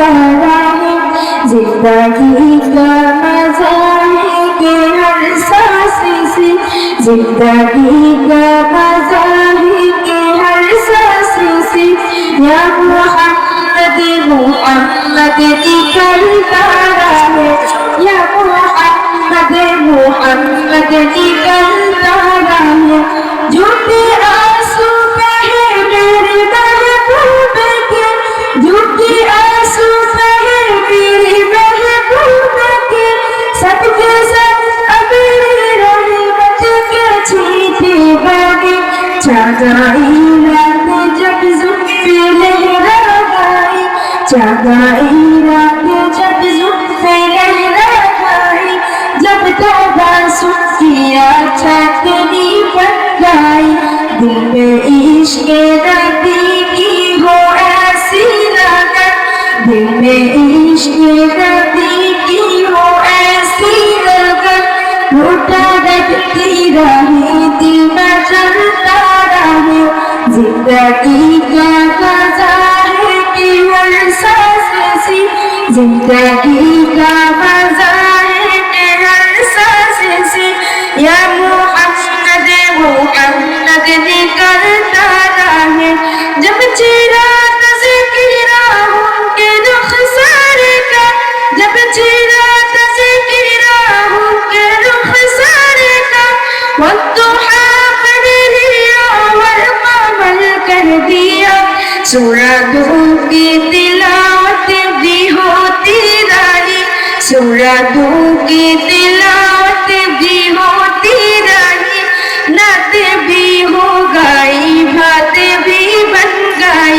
दरानी जिंदगी का मजा है कि हर सांस से जिंदगी का मजा है कि हर सांस से या मोहम्मद मोहम्मद की कलता है या मोहम्मद मोहम्मद की कल चागाई रात जब जुल्फे लहरा गई चागाई रात जब जुल्फे लहरा गई जब तोबा सुखिया छतनी बन गई दिल में इश्क नबी की हो ऐसी लगन दिल में इश्क नबी की हो ऐसी लगन लूटा रखती रहे दिल में चलता रहे जिंदगी का मजा है कि हर सांस सी जिंदगी का मजा है कि हर सांस सी या मोहम्मद मोहम्मद निकलता रहे जब चेहरा तज़किरा उनके रुख सारे का जब चेहरा तज़किरा उनके रुख सारे का वद्दुहा সুরা দুকে তেলাওয়াতে বৃহতি রানী। সুরা দুকে তেলাওয়াতে বৃহতি রানী। নাতে বিহু গাই, ভাতে বিবন গাই।